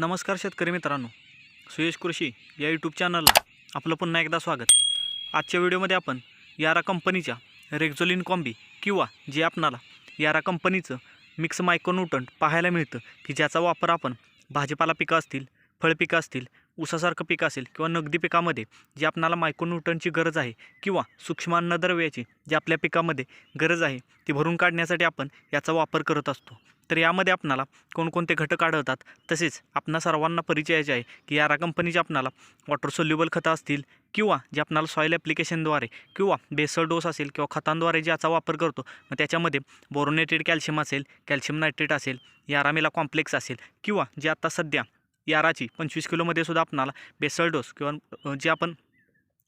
नमस्कार शेतकरी मित्रांनो. सुयश कृषी या यूट्यूब चॅनलला आपलं पुन्हा एकदा स्वागत. आजच्या व्हिडिओमध्ये आपण यारा कंपनीच्या रेक्झोलिन कॉम्बी किंवा जे आपणाला यारा कंपनीचं मिक्स मायक्रोन्यूटंट पाहायला मिळतं की ज्याचा वापर आपण भाजीपाला पिकं असतील फळपिकं असतील ऊसासारखं पिकं असेल किंवा नगदी पिकामध्ये जे आपणाला मायक्रोन्यूटनची गरज आहे किंवा सूक्ष्म अन्नद्रव्याची जी आपल्या पिकामध्ये गरज आहे ती भरून काढण्यासाठी आपण याचा वापर करत असतो. तर यामध्ये आपणाला कोणकोणते घटक आढळतात? तसेच आपणा सर्वांना परिचयाचे आहे की यारा कंपनीचे आपणाला वॉटर सोल्युबल खतं असतील किंवा जे आपणाला सॉईल ॲप्लिकेशनद्वारे किंवा बेसल डोस असेल किंवा खतांद्वारे जे याचा वापर करतो मग त्याच्यामध्ये बोरोनेटेड कॅल्शियम असेल कॅल्शियम नायट्रेट असेल यारामेला कॉम्प्लेक्स असेल किंवा जे आता सध्या याराची पंचवीस किलोमध्ये सुद्धा आपणाला बेसल डोस किंवा जे आपण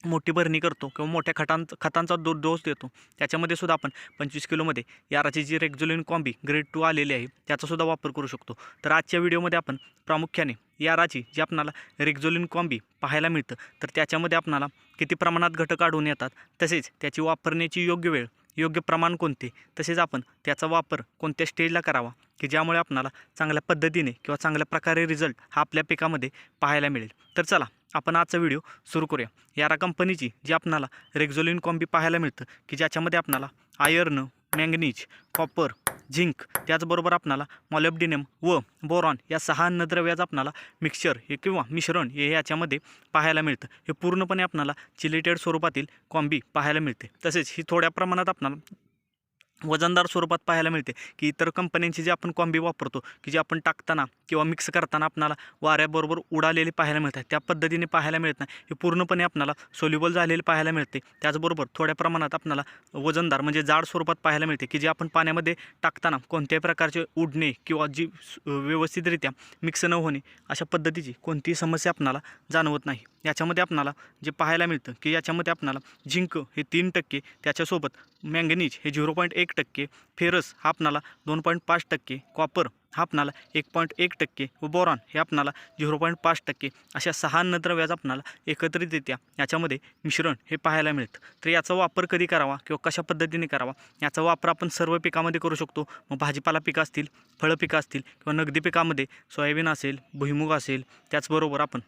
मोठी भरणी करतो किंवा मोठ्या खटांचा खतांचा दो डोस देतो. त्याच्यामध्ये सुद्धा आपण पंचवीस किलोमध्ये याराची जी रेक्झोलिन कॉम्बी ग्रेड टू आलेली आहे त्याचासुद्धा वापर करू शकतो. तर आजच्या व्हिडिओमध्ये आपण प्रामुख्याने याराची जी आपणाला रेग्झोलिन कॉम्बी पाहायला मिळतं तर त्याच्यामध्ये आपणाला किती प्रमाणात घटक आढळून येतात तसेच त्याची वापरण्याची योग्य वेळ योग्य प्रमाण कोणते तसेच आपण त्याचा वापर कोणत्या स्टेजला करावा की ज्यामुळे आपणाला चांगल्या पद्धतीने किंवा चांगल्या प्रकारे रिझल्ट हा आपल्या पिकामध्ये पाहायला मिळेल. तर चला आपण आजचा व्हिडिओ सुरू करूया. यारा कंपनीची जी आपणाला रेग्झोलिन कॉम्बी पाहायला मिळतं की ज्याच्यामध्ये आपणाला आयर्न मॅंगनीज कॉपर झिंक त्याचबरोबर आपणाला मॉलेब्डिनम व बोरॉन या सहा अन्नद्रव्याचं आपणाला मिक्सचर हे किंवा मिश्रण हे याच्यामध्ये पाहायला मिळतं. हे पूर्णपणे आपणाला चिलेटेड स्वरूपातील कॉम्बी पाहायला मिळते. तसेच ही थोड्या प्रमाणात आपणाला वजनदार स्वरूपात पाहायला मिळते की इतर कंपन्यांची जी आपण कॉम्बी वापरतो की जे आपण टाकताना किंवा मिक्स करताना आपणाला वाऱ्याबरोबर उडालेले पाहायला मिळतात. त्या पद्धतीने पाहायला मिळत नाही. हे पूर्णपणे आपणाला सोल्युबल झालेले पाहायला मिळते. त्याचबरोबर थोड्या प्रमाणात आपणाला वजनदार म्हणजे जाड स्वरूपात पाहायला मिळते की जे आपण पाण्यामध्ये टाकताना कोणत्याही प्रकारचे उडणे किंवा जी व्यवस्थितरित्या मिक्स न होणे अशा पद्धतीची कोणतीही समस्या आपणाला जाणवत नाही. याच्यामध्ये आपणाला जे पाहायला मिळतं की याच्यामध्ये आपणाला झिंक हे तीन टक्के त्याच्यासोबत मॅंगनीज हे झिरो पॉईंट एक टक्के फेरस हा आपणाला दोन पॉईंट पाच टक्के कॉपर हा आपणाला एक पॉईंट एक टक्के व बोरॉन हे आपणाला झिरो पॉईंट पाच टक्के अशा सहा अन्नद्रव्याचं आपणाला एकत्रितरित्या याच्यामध्ये मिश्रण हे पाहायला मिळतं. तर याचा वापर कधी करावा किंवा कशा पद्धतीने करावा याचा वापर आपण सर्व पिकामध्ये करू शकतो. मग भाजीपाला पिकं असतील फळं पिकं असतील किंवा नगदी पिकामध्ये सोयाबीन असेल भुईमुग असेल त्याचबरोबर आपण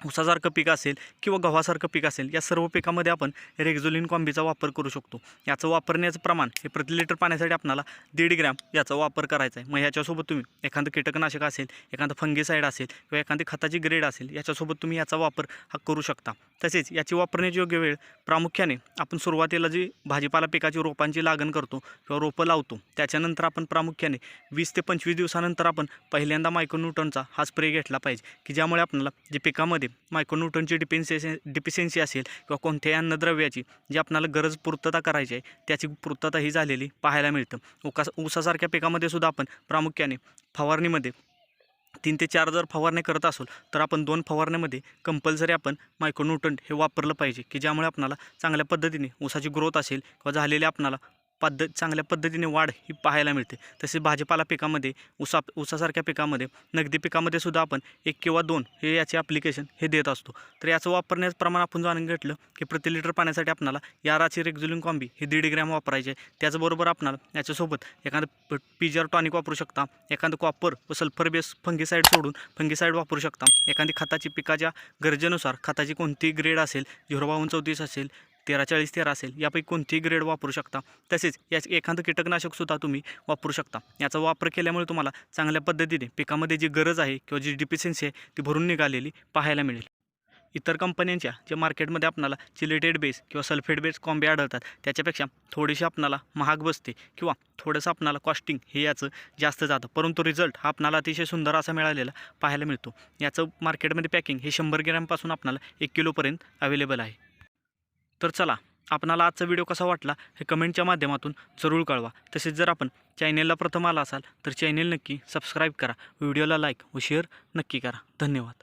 ऊसासारखं पीक असेल किंवा गव्हासारखं पीक असेल या सर्व पिकामध्ये आपण रेग्झोलिन कॉम्बीचा वापर करू शकतो. याचं वापरण्याचं प्रमाण हे प्रति लिटर पाण्यासाठी आपणाला दीड ग्रॅम याचा वापर करायचा आहे. मग ह्याच्यासोबत तुम्ही एखादं कीटकनाशक असेल एखादं फंगीसाईड असेल किंवा एखादी खताची ग्रेड असेल याच्यासोबत तुम्ही याचा वापर हा करू शकता. तसेच याची वापरण्याची योग्य वेळ प्रामुख्याने आपण सुरुवातीला जी भाजीपाला पिकाची रोपांची लागण करतो किंवा रोपं लावतो त्याच्यानंतर आपण प्रामुख्याने वीस ते पंचवीस दिवसानंतर आपण पहिल्यांदा मायक्रोन्यूटनचा हा स्प्रे घेतला पाहिजे की ज्यामुळे आपल्याला जे पिकामध्ये मायक्रोन्यूटनची डिपेन्सेशन डिफिशियन्सी असेल किंवा कोणत्याही अन्नद्रव्याची जी आपल्याला गरज पूर्तता करायची आहे त्याची पूर्तता ही झालेली पाहायला मिळतं. उकास ऊसासारख्या पिकामध्ये सुद्धा आपण प्रामुख्याने फवारणीमध्ये तीन ते चार जर फवारणी करत असोल तर आपण दोन फवारण्यामध्ये कंपल्सरी आपण मायक्रोन्यूटन हे वापरलं पाहिजे की ज्यामुळे आपणाला चांगल्या पद्धतीने ऊसाची ग्रोथ असेल किंवा झालेली आपणाला पद्धत चांगल्या पद्धतीने वाढ ही पाहायला मिळते. तसेच भाजीपाला पिकामध्ये ऊसा ऊसासारख्या पिकामध्ये नगदी पिकामध्ये सुद्धा आपण एक किंवा दोन हे याचे ॲप्लिकेशन हे देत असतो. तर याचं वापरण्याचं प्रमाण आपण जाणून घेतलं की प्रति लिटर पाण्यासाठी आपणाला याराची रेक्झुलिन कॉम्बी हे दीड ग्रॅम वापरायचे आहे. त्याचबरोबर आपणाला याच्यासोबत एखादं पिजर टॉनिक वापरू शकता. एखादं कॉपर व सल्फर बेस फंगीसाईड सोडून फंगीसाईड वापरू शकता. एखादी खताची पिकाच्या गरजेनुसार खताची कोणती ग्रेड असेल झिरो बावन्न चौतीस असेल तेरा चाळीस तेरा असेल यापैकी कोणतीही ग्रेड वापरू शकता. तसेच या एखादं कीटकनाशकसुद्धा तुम्ही वापरू शकता. याचा वापर केल्यामुळे तुम्हाला चांगल्या पद्धतीने पिकामध्ये जी गरज आहे किंवा जी डिफिशियन्सी आहे ती भरून निघालेली पाहायला मिळेल. इतर कंपन्यांच्या जे मार्केटमध्ये आपणाला चिलेटेड बेस किंवा सल्फेट बेस कॉम्बे आढळतात त्याच्यापेक्षा थोडीशी आपणाला महाग बसते किंवा थोडंसं आपणाला कॉस्टिंग हे याचं जास्त जातं. परंतु रिझल्ट हा आपणाला अतिशय सुंदर असा मिळालेला पाहायला मिळतो. याचं मार्केटमध्ये पॅकिंग हे शंभर ग्रॅमपासून आपणाला एक किलोपर्यंत अवेलेबल आहे. तर चला आपणाला आजचा व्हिडिओ कसा वाटला हे कमेंटच्या माध्यमातून जरूर कळवा. तसेच जर आपण चॅनेलला प्रथम आला असाल तर चॅनेल नक्की सबस्क्राईब करा. व्हिडिओला लाईक व शेअर नक्की करा. धन्यवाद.